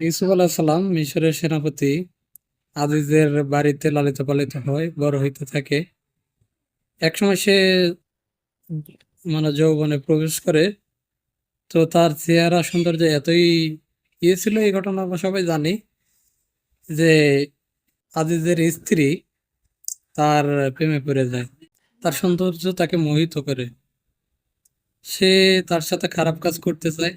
ইউসুফ আলাহ সালাম মিশরের সেনাপতি আজিজের বাড়িতে লালিত পালিত হয়, বড় হইতে থাকে। একসময় সে মানে যৌবনে প্রবেশ করে। তো তার চেহারা সৌন্দর্য এতই ইয়ে ছিল এই ঘটনা আমরা সবাই জানি যে আজিজের স্ত্রী তার প্রেমে পড়ে যায়। তার সৌন্দর্য তাকে মোহিত করে। সে তার সাথে খারাপ কাজ করতে চায়।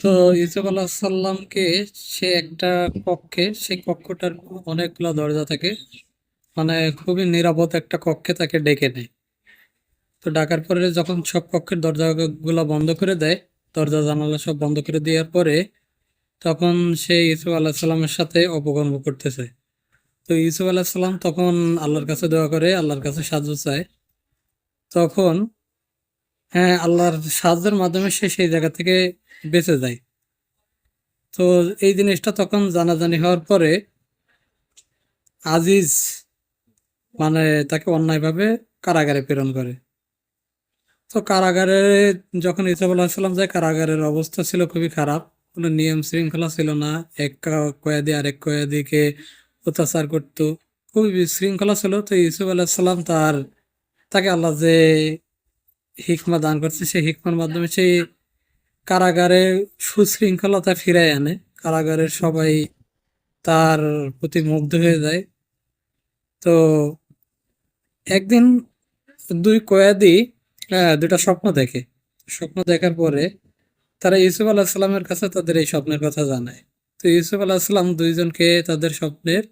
তো ইউসুফ আল্লাহ সাল্লামকে সে একটা কক্ষে, সেই কক্ষটার অনেকগুলো দরজা থাকে। মানে খুবই নিরাপদ একটা কক্ষে তাকে ডেকে নেয়। তো ডাকার পরে যখন সব কক্ষের দরজাগুলো বন্ধ করে দেয়, দরজা জানালা সব বন্ধ করে দেওয়ার পরে তখন সে ইউসুফ আল্লাহ সাল্লামের সাথে অপকর্ম করতেছে। তো ইউসুফ আল্লাহ সাল্লাম তখন আল্লাহর কাছে দোয়া করে, আল্লাহর কাছে সাহায্য চায়। তখন হ্যাঁ আল্লাহর সাহায্যের মাধ্যমে সে সেই জায়গা থেকে বেঁচে যায়। তো এই জিনিসটা তখন জানাজানি হওয়ার পরে আজিজ মানে তাকে অন্যায়ভাবে কারাগারে প্রেরণ করে। তো কারাগারে যখন ইসুফ আলাহিসাল্লাম যায়, কারাগারের অবস্থা ছিল খুবই খারাপ। কোনো নিয়ম শৃঙ্খলা ছিল না। এক কয়েদি আরেক কয়েদিকে অত্যাচার করতো। খুবই বিশৃঙ্খলা ছিল। তো ইউসুফ আলাহিসাল্লাম তার, তাকে আল্লাহ যে হিকমা দান করছে, সেই হিকমার মাধ্যমে সেই কারাগারে সুশৃঙ্খলতা ফিরায় আনে। কারাগারের সবাই তার প্রতি মুগ্ধ হয়ে যায়। তো একদিন দুই কয়েদি আহ, দুটা স্বপ্ন দেখে। স্বপ্ন দেখার পরে তারা ইউসুফ আলাহিসাল্লামের কাছে তাদের এই স্বপ্নের কথা জানায়। তো ইউসুফ আলাহিসাল্লাম দুইজনকে তাদের স্বপ্নের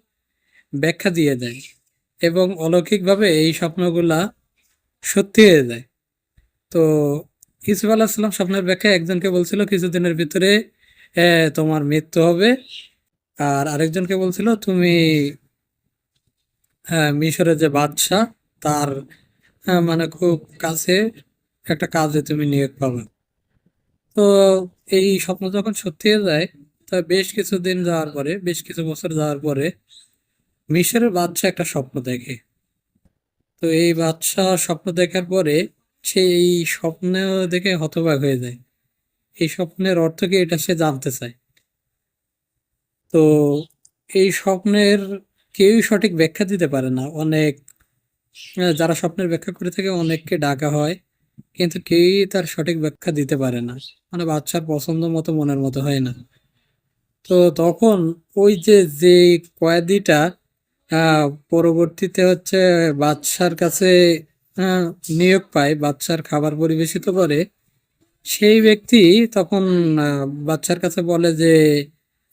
ব্যাখ্যা দিয়ে দেয় এবং অলৌকিকভাবে এই স্বপ্নগুলা সত্যি হয়ে যায়। তো ইউসুফ আলাহিসাল্লাম স্বপ্নের ব্যাখ্যা একজনকে বলছিল, কিছুদিনের ভিতরে তোমার মৃত্যু হবে। আর আরেকজনকে বলছিল, তুমি মিশরের যে বাদশাহ, তার মানে খুব কাছে একটা কাজে তুমি নিয়োগ পাবে। তো এই স্বপ্ন যখন সত্যি হয়ে যায়, তা বেশ কিছুদিন যাওয়ার পরে, বেশ কিছু বছর যাওয়ার পরে মিশরের বাদশাহ একটা স্বপ্ন দেখে। তো এই বাদশাহ স্বপ্ন দেখার পরে সে এই স্বপ্ন দেখে হতবাক হয়ে যায়। এই স্বপ্নের অর্থ কি এটা সে জানতে চায়? তো এই স্বপ্নের কেউই সঠিক ব্যাখ্যা দিতে পারে না। অনেক যারা স্বপ্নের ব্যাখ্যা করে থাকে অনেককে ডাকা হয়, কিন্তু কেউই তার সঠিক ব্যাখ্যা দিতে পারে না। মানে বাচ্চার পছন্দ মতো মনের মতো হয় না। তো তখন ওই যে যে কয়েদিটা পরবর্তীতে হচ্ছে বাদশার কাছে নিয়োগ পায়, বাচ্চার খাবার পরিবেশিত করে। সেই ব্যক্তি তখন বাচ্চার কাছে বলে যে,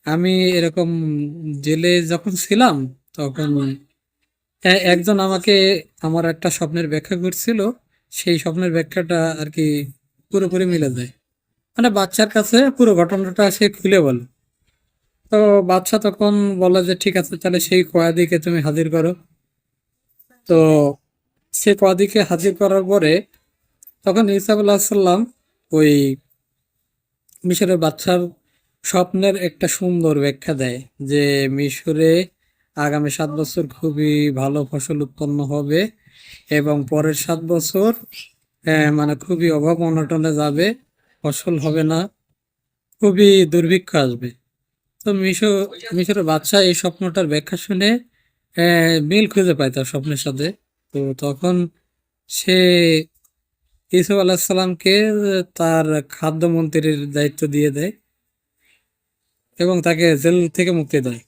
আমি এরকম জেলে যখন ছিলাম, তখন একজন আমাকে আমার একটা স্বপ্নের ব্যাখ্যা করছিল। সেই স্বপ্নের ব্যাখ্যাটা আর কি পুরোপুরি মিলে যায়। মানে বাচ্চার কাছে পুরো ঘটনাটা সে খুলে বলে। তো বাচ্চা তখন বলে যে, ঠিক আছে, তাহলে সেই কয়েদিকে তুমি হাজির করো। তো সে কদিকে হাজির করার পরে তখন ইসাব সাল্লাম ওই মিশরের বাচ্চার স্বপ্নের একটা সুন্দর ব্যাখ্যা দেয় যে মিশরে আগামী সাত বছর খুবই ভালো ফসল উৎপন্ন হবে এবং পরের সাত বছর মানে খুবই অভাব অনটনে যাবে, ফসল হবে না, খুবই দুর্ভিক্ষ আসবে। তো মিশর, মিশরের বাচ্চা এই স্বপ্নটার ব্যাখ্যা শুনে মিল খুঁজে পায় তার স্বপ্নের সাথে। তো তখন সে ইসুফ আলাহিসাল্লামকে তার খাদ্যমন্ত্রীর দায়িত্ব দিয়ে দেয় এবং তাকে জেল থেকে মুক্তি দেয়।